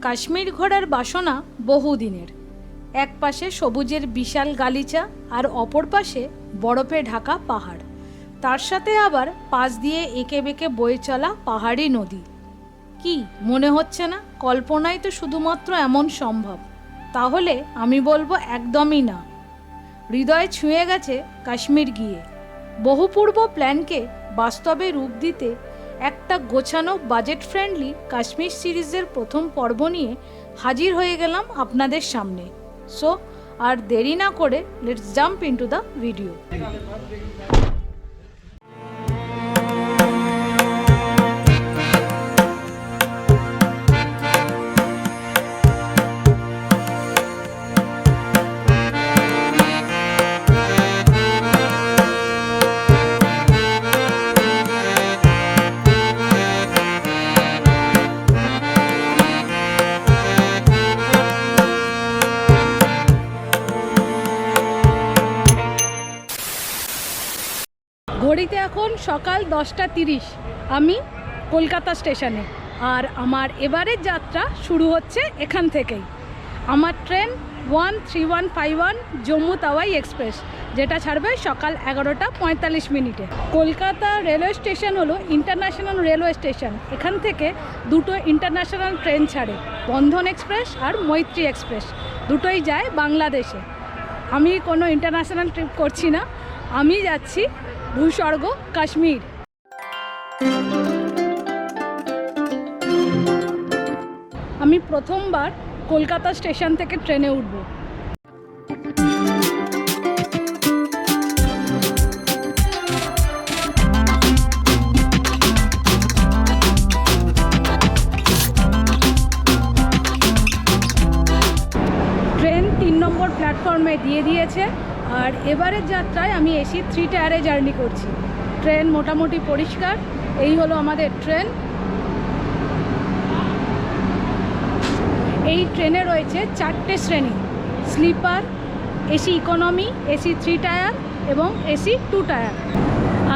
কাশ্মীর ঘোরার বাসনা বহুদিনের। এক পাশে সবুজের বিশাল গালিচা আর অপর পাশে বরফে ঢাকা পাহাড়। তার সাথে আবার পাশ দিয়ে এঁকে বেঁকে বয়ে চলা পাহাড়ি নদী। কি, মনে হচ্ছে না? কল্পনাই তো শুধুমাত্র এমন সম্ভব। তাহলে আমি বলব একদমই না। হৃদয় ছুঁয়ে গেছে কাশ্মীর গিয়ে। বহুপূর্ব প্ল্যানকে বাস্তবে রূপ দিতে একটা গোছানো বাজেট ফ্রেন্ডলি কাশ্মীর সিরিজের প্রথম পর্ব নিয়ে হাজির হয়ে গেলাম আপনাদের সামনে। সো আর দেরি না করে let's jump into the video সকাল দশটা তিরিশ আমি কলকাতা স্টেশনে। আর আমার এবারের যাত্রা শুরু হচ্ছে এখান থেকেই। আমার train one three one five one Jammu Tawi express, যেটা ছাড়বে সকাল এগারোটা পঁয়তাল্লিশ মিনিটে। কলকাতা রেলওয়ে স্টেশন হলো ইন্টারন্যাশনাল রেলওয়ে স্টেশন। এখান থেকে দুটো ইন্টারন্যাশনাল ট্রেন ছাড়ে, বন্ধন এক্সপ্রেস আর মৈত্রী এক্সপ্রেস। দুটোই যায় বাংলাদেশে। আমি কোনো ইন্টারন্যাশনাল ট্রিপ করছি না। আমি যাচ্ছি ভূস্বর্গ, কাশ্মীর। আমি প্রথমবার কলকাতা স্টেশন থেকে ট্রেনে উঠব। ট্রেন তিন নম্বর প্ল্যাটফর্মে দিয়ে দিয়েছে। আর এবারের যাত্রায় আমি এসি থ্রি টায়ারে জার্নি করছি। ট্রেন মোটামুটি পরিষ্কার, এই হলো আমাদের ট্রেন। এই ট্রেনে রয়েছে চারটে শ্রেণি, sleeper, AC economy, AC three tier এবং এসি টু টায়ার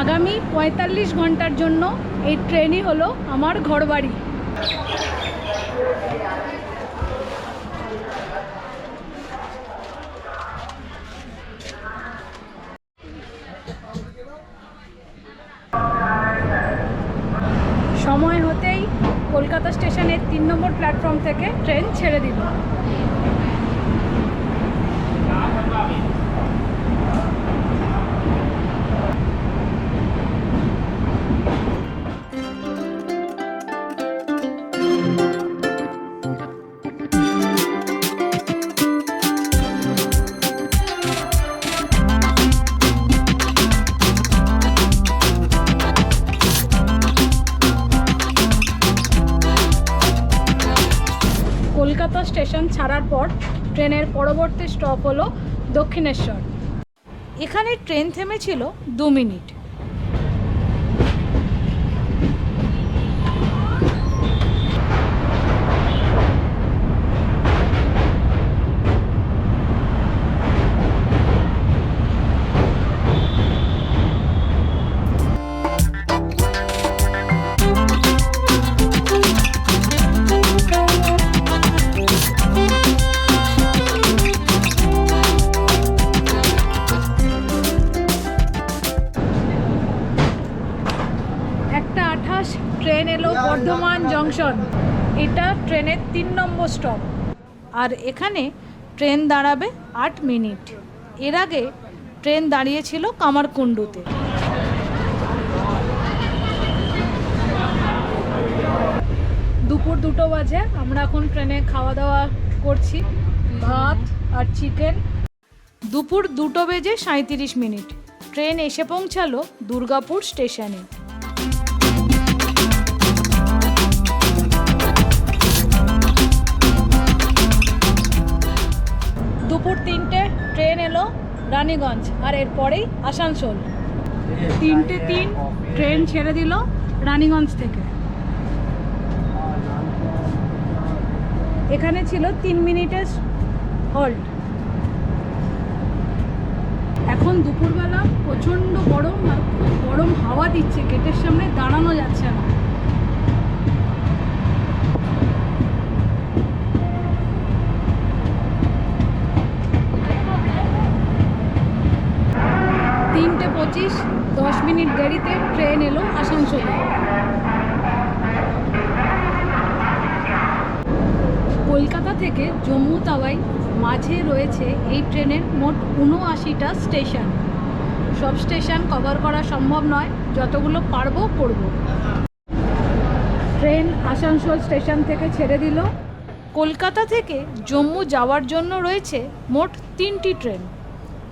আগামী পঁয়তাল্লিশ ঘণ্টার জন্য এই ট্রেনই হলো আমার ঘরবাড়ি সময় হতেই কলকাতা স্টেশনের তিন নম্বর প্ল্যাটফর্ম থেকে ট্রেন ছেড়ে দিল। ট্রেনের পরবর্তী স্টপ হলো দক্ষিণেশ্বর। এখানে ট্রেন থেমেছিল দু মিনিট। নম্বর স্টপ। আর এখানে ট্রেন দাঁড়াবে আট মিনিট। এর আগে ট্রেন দাঁড়িয়েছিল কামারকুণ্ডুতে। দুপুর দুটো বাজে, আমরা এখন ট্রেনে খাওয়া দাওয়া করছি। ভাত আর চিকেন। দুপুর দুটো বেজে সাঁত্রিশ মিনিট। ট্রেন এসে পৌঁছালো দুর্গাপুর স্টেশনে। দুপুর তিনটে, ট্রেন এলো রানীগঞ্জ আর এরপরেই আসানসোল। তিনটে তিন, ট্রেন ছেড়ে দিল রানীগঞ্জ থেকে। এখানে ছিল তিন মিনিটের হল্ট এখন দুপুরবেলা প্রচণ্ড গরম আর খুব গরম হাওয়া দিচ্ছে, গেটের সামনে দাঁড়ানো যাচ্ছে না। গাড়িতে ট্রেন এলো আসানসোলে। কলকাতা থেকে জম্মু তাওয়াই মাঝে রয়েছে এই ট্রেনের মোট উনআশিটা স্টেশন। সব স্টেশন কভার করা সম্ভব নয়, যতগুলো পারব করব। ট্রেন আসানসোল স্টেশন থেকে ছেড়ে দিল। কলকাতা থেকে জম্মু যাওয়ার জন্য রয়েছে মোট তিনটি ট্রেন।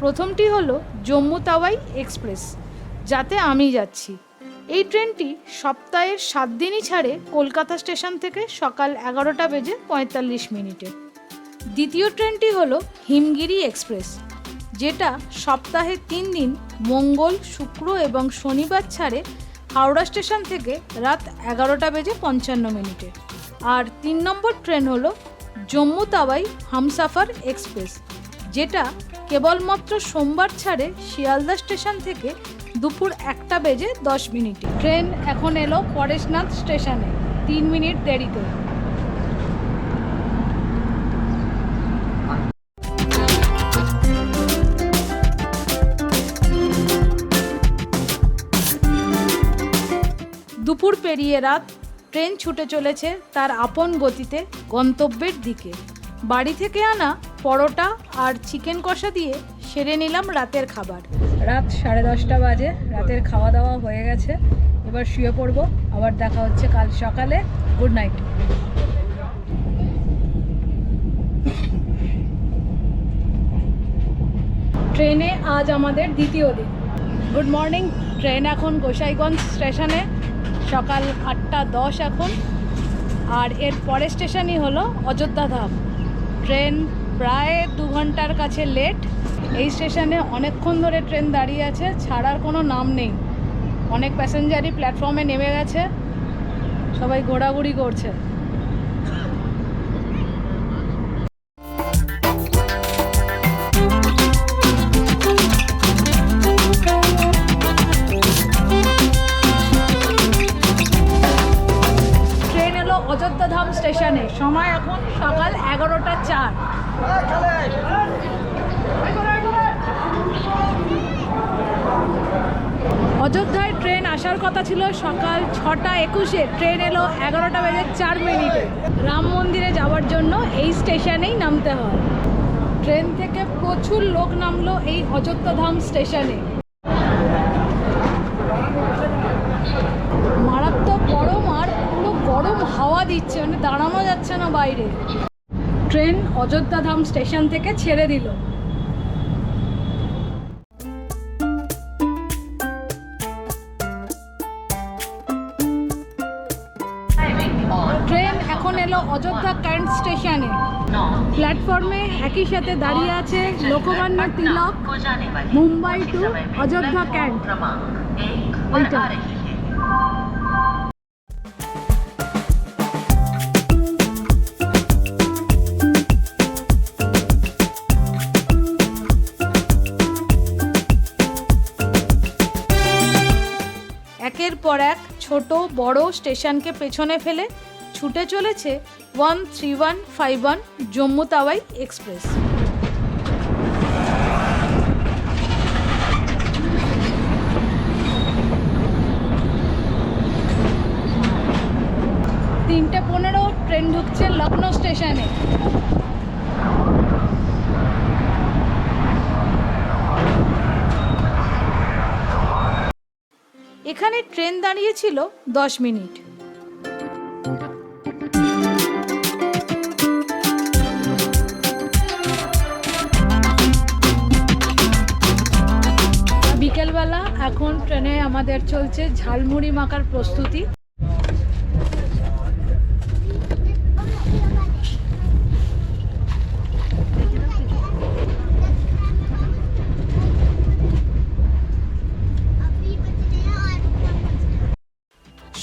প্রথমটি হলো জম্মু তাওয়াই এক্সপ্রেস। যাতে আমি যাচ্ছি। এই ট্রেনটি সপ্তাহের সাত দিনই ছাড়ে কলকাতা স্টেশন থেকে সকাল এগারোটা বেজে পঁয়তাল্লিশ মিনিটে। দ্বিতীয় ট্রেনটি হল হিমগিরি এক্সপ্রেস, যেটা সপ্তাহে তিন দিন মঙ্গল, শুক্র এবং শনিবার ছাড়ে হাওড়া স্টেশন থেকে রাত এগারোটা বেজে পঞ্চান্ন মিনিটে। আর তিন নম্বর ট্রেন হলো জম্মু তাওয়াই হামসাফার এক্সপ্রেস। যেটা কেবলমাত্র সোমবার ছাড়ে শিয়ালদা স্টেশন থেকে দুপুর একটা বেজে দশ মিনিটে। ট্রেন এখন এলো পরেশনাথ স্টেশনে, তিন মিনিট দেরিতে। দুপুর পেরিয়ে রাত, ট্রেন ছুটে চলেছে তার আপন গতিতে গন্তব্যের দিকে। বাড়ি থেকে আনা পরোটা আর চিকেন কষা দিয়ে সেরে নিলাম রাতের খাবার। রাত সাড়ে দশটা বাজে, রাতের খাওয়া দাওয়া হয়ে গেছে। এবার শুয়ে পড়ব। আবার দেখা হচ্ছে কাল সকালে। Good night. ট্রেনে আজ আমাদের দ্বিতীয় দিন। গুড মর্নিং, ট্রেন এখন গোসাইগঞ্জ স্টেশনে। সকাল আটটা দশ এখন। আর এর পরের স্টেশনই হলো অযোধ্যা ধাম। ট্রেন প্রায় দু ঘণ্টার কাছে লেট এই স্টেশনে অনেকক্ষণ ধরে ট্রেন দাঁড়িয়ে আছে, ছাড়ার কোনো নাম নেই। অনেক প্যাসেঞ্জারই প্ল্যাটফর্মে নেমে গেছে। সবাই ঘোরাঘুরি করছে। অযোধ্যা ধাম স্টেশনে সময় এখন সকাল এগারোটা চার। অযোধ্যায় ট্রেন আসার কথা ছিল সকাল ছটা একুশে। ট্রেন এলো এগারোটা বেজে চার মিনিটে। রাম মন্দিরে যাওয়ার জন্য এই স্টেশনেই নামতে হয়। ট্রেন থেকে প্রচুর লোক নামলো এই অযোধ্যা ধাম স্টেশনে। মারাত্মক গরম আর পুরো গরম হাওয়া দিচ্ছে মানে দাঁড়ানো যাচ্ছে না বাইরে। ট্রেন অযোধ্যা ধাম স্টেশন থেকে ছেড়ে দিল। ট্রেন এখন এলো অযোধ্যা কারেন্ট স্টেশনে প্ল্যাটফর্মে একই সাথে দাঁড়িয়ে আছে লোকমান্য তিলক, মুম্বাই টু অযোধ্যা ক্যান্ট ওইটা বড় স্টেশনকে পেছনে ফেলে ছুটে চলেছে one three one five one Jammu Tawi express. তিনটে পনেরো, ট্রেন ঢুকছে লখনৌ স্টেশনে। এখানে ট্রেন দাঁড়িয়েছিল দশ মিনিট। বিকেলবেলা এখন ট্রেনে আমাদের চলছে ঝালমুড়ি মাখার প্রস্তুতি।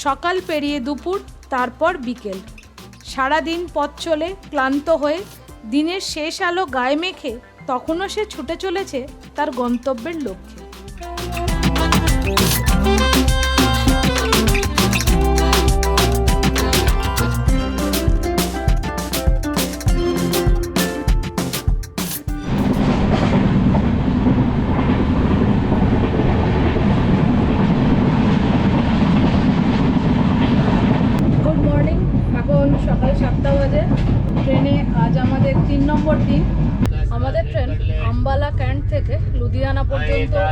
সকাল পেরিয়ে দুপুর, তারপর বিকেল। সারাদিন পথ চলে ক্লান্ত হয়ে দিনের শেষ আলো গায়ে মেখে তখনও সে ছুটে চলেছে তার গন্তব্যের লক্ষ্যে।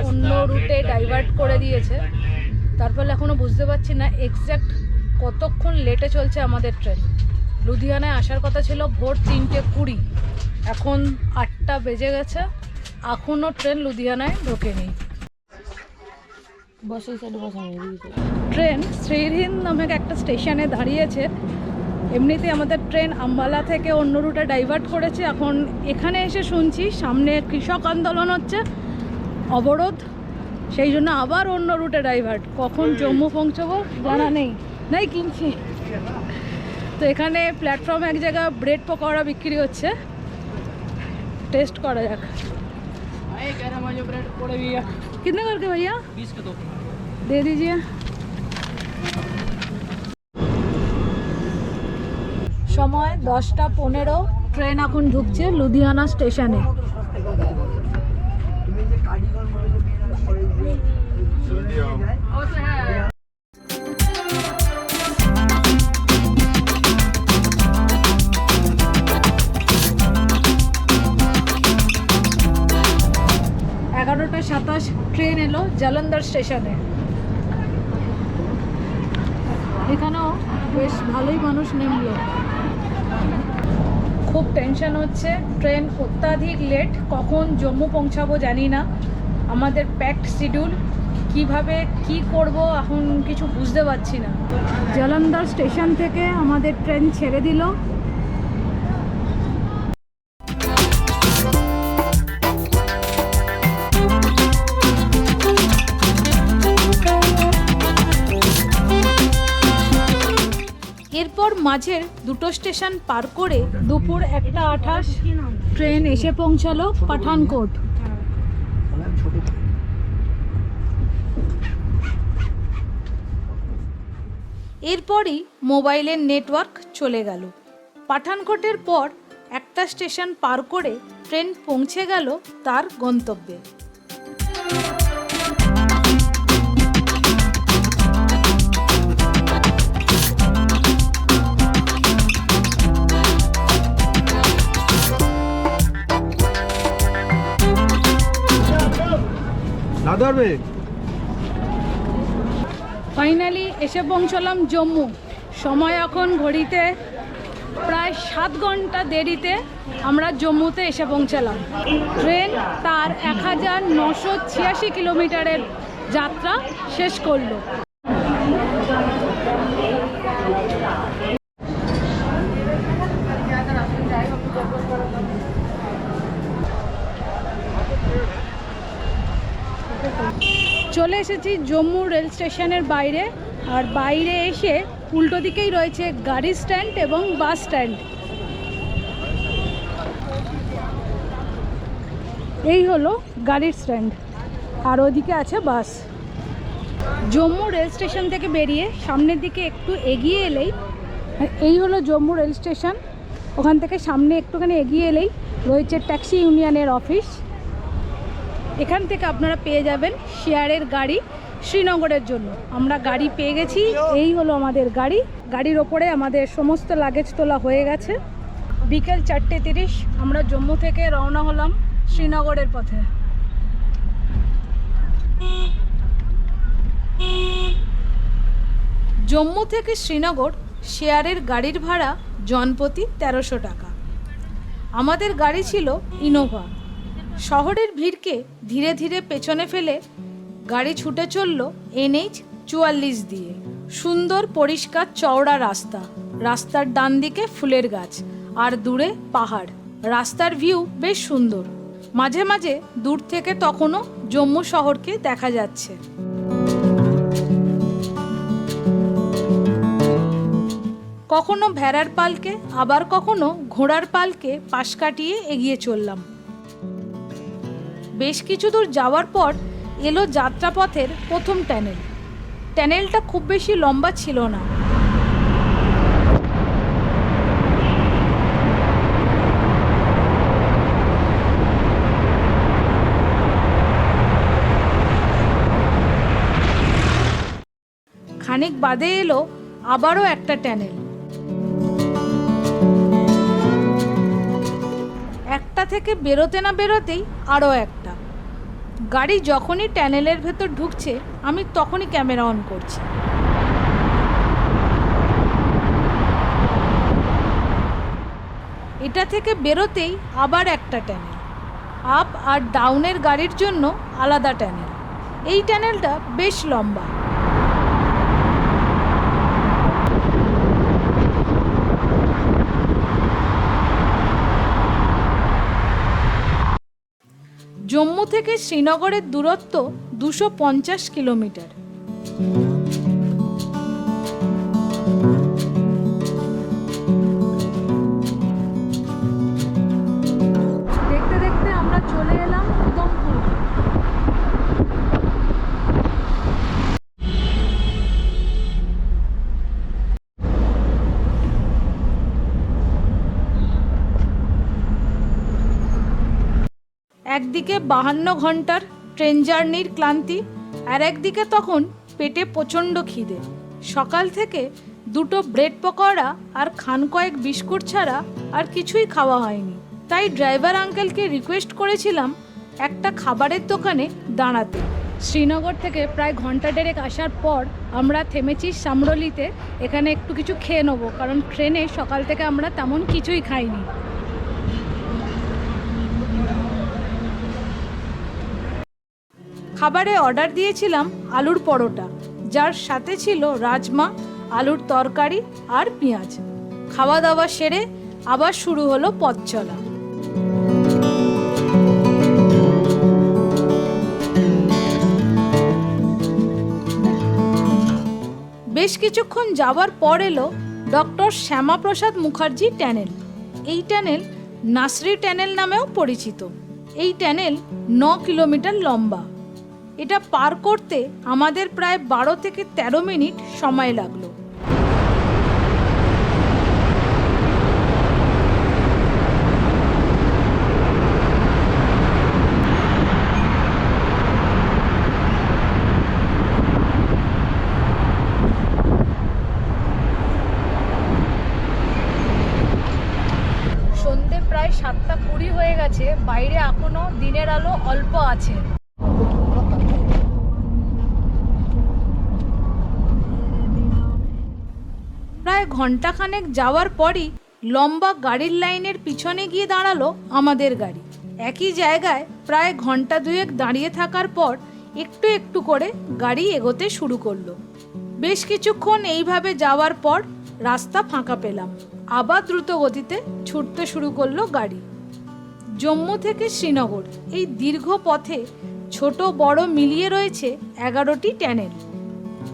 অন্য রুটে ডাইভার্ট করে দিয়েছে। তার ফলে এখনও বুঝতে পারছি না এক্স্যাক্ট কতক্ষণ লেটে চলছে আমাদের ট্রেন লুধিয়ানায় আসার কথা ছিল ভোর তিনটে কুড়ি। এখন আটটা বেজে গেছে। এখনও ট্রেন লুধিয়ানায় ঢোকেনি। ট্রেন শ্রীহিন্দ নামক একটা স্টেশনে দাঁড়িয়েছে। এমনিতে আমাদের ট্রেন আম্বালা থেকে অন্য রুটে ডাইভার্ট করেছে। এখন এখানে এসে শুনছি সামনে কৃষক আন্দোলন হচ্ছে। অবরোধ সেই জন্য আবার অন্য রুটে ডাইভার্ট কখন জম্মু পৌঁছবো জানা নেই নাই কিনছি তো এখানে প্ল্যাটফর্মে এক জায়গায় ব্রেড পকোড়া বিক্রি হচ্ছে টেস্ট করা যাক कितने करके भैया बीस के दो दे दीजिए সময় দশটা পনেরো ট্রেন এখন ঢুকছে লুধিয়ানা স্টেশনে এগারোটা সাতাশ, ট্রেন এলো জালন্দর স্টেশনে। এখানেও বেশ ভালোই মানুষ নেমলো। খুব টেনশন হচ্ছে, ট্রেন অত্যাধিক লেট কখন জম্মু পৌঁছাবো জানি না। আমাদের প্যাকড শিডিউল কীভাবে, কি করব এখন কিছু বুঝতে পারছি না। জলন্ধর স্টেশন থেকে আমাদের ট্রেন ছেড়ে দিল। এরপর মাঝের দুটো স্টেশন পার করে দুপুর একটা আঠাশ ট্রেন এসে পৌঁছালো পাঠানকোট। এরপরই মোবাইলের নেটওয়ার্ক চলে গেল। পাঠানকোটের পর একটা স্টেশন পার করে ট্রেন পৌঁছে গেল তার গন্তব্যে। ধরবে ফাইনালি এসে পৌঁছলাম জম্মু। সময় এখন ঘড়িতে প্রায় সাত ঘণ্টা দেরিতে আমরা জম্মুতে এসে পৌঁছালাম। ট্রেন তার এক হাজার নশো ছিয়াশি কিলোমিটারের যাত্রা শেষ করল। এসেছি জম্মু রেল স্টেশনের বাইরে। আর বাইরে এসে উল্টো দিকেই রয়েছে গাড়ি স্ট্যান্ড এবং বাস স্ট্যান্ড। এই হলো গাড়ির স্ট্যান্ড। আর ওদিকে আছে বাস। জম্মু রেল স্টেশন থেকে বেরিয়ে সামনের দিকে একটু এগিয়ে এলেই, এই হলো জম্মু রেল স্টেশন। ওখান থেকে সামনে একটুখানি এগিয়ে এলেই রয়েছে ট্যাক্সি ইউনিয়নের অফিস। এখান থেকে আপনারা পেয়ে যাবেন শেয়ারের গাড়ি শ্রীনগরের জন্য। আমরা গাড়ি পেয়ে গেছি, এই হলো আমাদের গাড়ি। গাড়ির ওপরে আমাদের সমস্ত লাগেজ তোলা হয়ে গেছে। বিকেল চারটে তিরিশ, আমরা জম্মু থেকে রওনা হলাম শ্রীনগরের পথে। জম্মু থেকে শ্রীনগর, শেয়ারের গাড়ির ভাড়া জনপ্রতি তেরোশো টাকা। আমাদের গাড়ি ছিল ইনোভা শহরের ভিড়কে ধীরে ধীরে পেছনে ফেলে গাড়ি ছুটে চলল এনএইচ চুয়াল্লিশ দিয়ে। সুন্দর পরিষ্কার চওড়া রাস্তা। রাস্তার ডান দিকে ফুলের গাছ আর দূরে পাহাড়। রাস্তার ভিউ বেশ সুন্দর। মাঝে মাঝে দূর থেকে তখনও জম্মু শহরকে দেখা যাচ্ছে। কখনো ভেড়ার পালকে, আবার কখনো ঘোড়ার পালকে পাশ কাটিয়ে এগিয়ে চললাম। বেশ কিছু দূর যাওয়ার পর এলো যাত্রাপথের প্রথম ট্যানেল। ট্যানেলটা খুব বেশি লম্বা ছিল না। খানিক বাদে এলো আবারও একটা ট্যানেল। একটা থেকে বেরোতে না বেরোতেই আরও একটা। গাড়ি যখনই ট্যানেলের ভেতর ঢুকছে, আমি তখনই ক্যামেরা অন করছি। এটা থেকে বেরোতেই আবার একটা ট্যানেল। আপ আর ডাউনের গাড়ির জন্য আলাদা ট্যানেল। এই ট্যানেলটা বেশ লম্বা। জম্মু থেকে শ্রীনগরের দূরত্ব দুশো পঞ্চাশ কিলোমিটার। একদিকে বাহান্ন ঘণ্টার ট্রেন জার্নির ক্লান্তি, আর একদিকে তখন পেটে প্রচণ্ড খিদে। সকাল থেকে দুটো ব্রেড পকোড়া আর খান কয়েক বিস্কুট ছাড়া আর কিছুই খাওয়া হয়নি। তাই ড্রাইভার আঙ্কেলকে রিকোয়েস্ট করেছিলাম একটা খাবারের দোকানে দাঁড়াতে। শ্রীনগর থেকে প্রায় ঘণ্টা দেড়েক আসার পর আমরা থেমেছি সামরলিতে। এখানে একটু কিছু খেয়ে নেব, কারণ ট্রেনে সকাল থেকে আমরা তেমন কিছুই খাইনি। খাবারে অর্ডার দিয়েছিলাম আলুর পরোটা, যার সাথে ছিল রাজমা, আলুর তরকারি আর পেঁয়াজ। খাওয়া দাওয়া সেরে আবার শুরু হলো পথ চলা। বেশ কিছুক্ষণ যাওয়ার পর এলো ডক্টর শ্যামাপ্রসাদ মুখার্জি ট্যানেল। এই ট্যানেল নাসরি ট্যানেল নামেও পরিচিত। এই ট্যানেল ন কিলোমিটার লম্বা। এটা পার করতে আমাদের প্রায় বারো থেকে ১৩ মিনিট সময় লাগল সন্ধে প্রায় সাতটা কুড়ি হয়ে গেছে বাইরে এখনও দিনের আলো অল্প আছে প্রায় ঘন্টাখানেক যাওয়ার পরই লম্বা গাড়ির লাইনের পিছনে গিয়ে দাঁড়াল আমাদের গাড়ি। একই জায়গায় প্রায় ঘণ্টা দুয়েক দাঁড়িয়ে থাকার পর একটু একটু করে গাড়ি এগোতে শুরু করল। বেশ কিছুক্ষণ এইভাবে যাওয়ার পর রাস্তা ফাঁকা পেলাম। আবার দ্রুত গতিতে ছুটতে শুরু করল গাড়ি। জম্মু থেকে শ্রীনগর, এই দীর্ঘ পথে ছোট বড় মিলিয়ে রয়েছে এগারোটি ট্যানেল।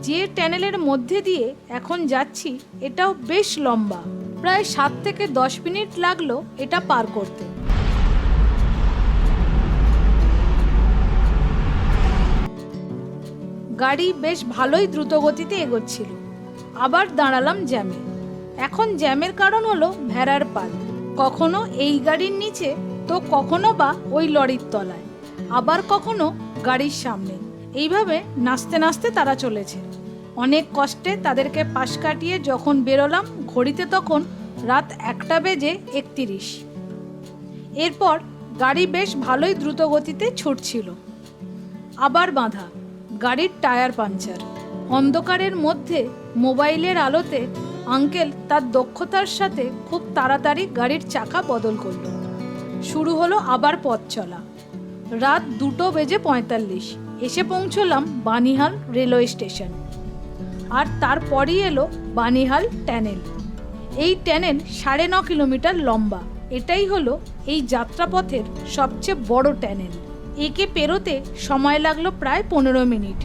যে ট্যানেলের মধ্যে দিয়ে এখন যাচ্ছি, এটাও বেশ লম্বা। প্রায় সাত থেকে দশ মিনিট লাগল এটা পার করতে। গাড়ি বেশ ভালোই দ্রুত গতিতে এগোচ্ছিল। আবার দাঁড়ালাম জ্যামে। এখন জ্যামের কারণ হলো ভেড়ার পাল। কখনো এই গাড়ির নিচে, তো কখনো বা ওই লরির তলায়। আবার কখনো গাড়ির সামনে। এইভাবে নাচতে নাচতে তারা চলেছে। অনেক কষ্টে তাদেরকে পাশ কাটিয়ে যখন বেরোলাম, ঘড়িতে তখন রাত একটা বেজে একতিরিশ। এরপর গাড়ি বেশ ভালোই দ্রুত গতিতে ছুটছিল। আবার বাঁধা, গাড়ির টায়ার পাঞ্চার অন্ধকারের মধ্যে মোবাইলের আলোতে আঙ্কেল তার দক্ষতার সাথে খুব তাড়াতাড়ি গাড়ির চাকা বদল করল। শুরু হলো আবার পথ চলা। রাত দুটো বেজে পঁয়তাল্লিশ। এসে পৌঁছলাম বানিহাল রেলওয়ে স্টেশন। আর তারপরই এলো বানিহাল ট্যানেল। এই ট্যানেল সাড়ে ন কিলোমিটার লম্বা। এটাই হলো এই যাত্রাপথের সবচেয়ে বড় ট্যানেল। একে পেরোতে সময় লাগল প্রায় পনেরো মিনিট।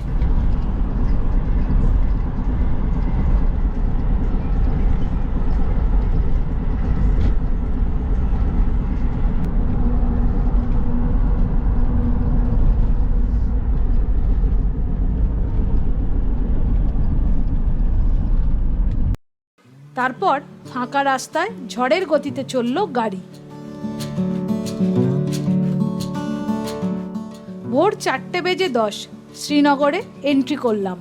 তারপর ফাঁকা রাস্তায় ঝড়ের গতিতে চলল গাড়ি। ভোর চারটে বেজে দশ, শ্রীনগরে এন্ট্রি করলাম।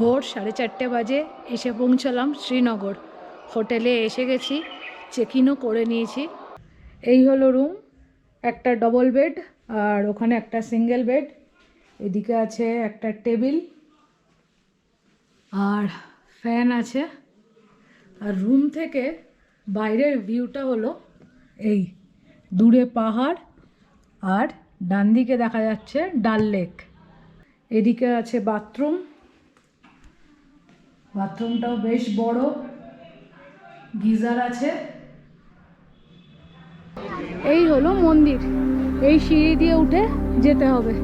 ভোর সাড়ে চারটে বাজে এসে পৌঁছালাম শ্রীনগর। হোটেলে এসে গেছি চেক ইনও করে নিয়েছি। এই হলো রুম একটা ডবল বেড আর ওখানে একটা সিঙ্গেল বেড এদিকে আছে একটা টেবিল আর ফ্যান আছে। আর রুম থেকে বাইরের ভিউটা হলো এই দূরে পাহাড় আর ডান দিকে দেখা যাচ্ছে ডাল লেক এদিকে আছে বাথরুম বাথরুমটাও বেশ বড়, গিজার আছে। এই হলো মন্দির। এই সিঁড়ি দিয়ে উঠে যেতে হবে।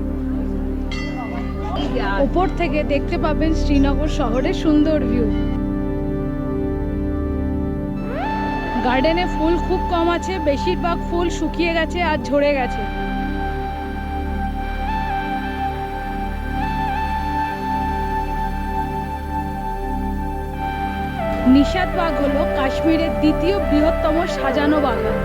ওপর থেকে দেখতে পাবেন শ্রীনগর শহরের সুন্দর ভিউ গার্ডেনে ফুল খুব কম আছে, বেশিরভাগ ফুল শুকিয়ে গেছে আর ঝরে গেছে। নিষাদ বাগ হলো কাশ্মীরের দ্বিতীয় বৃহত্তম সাজানো বাগান।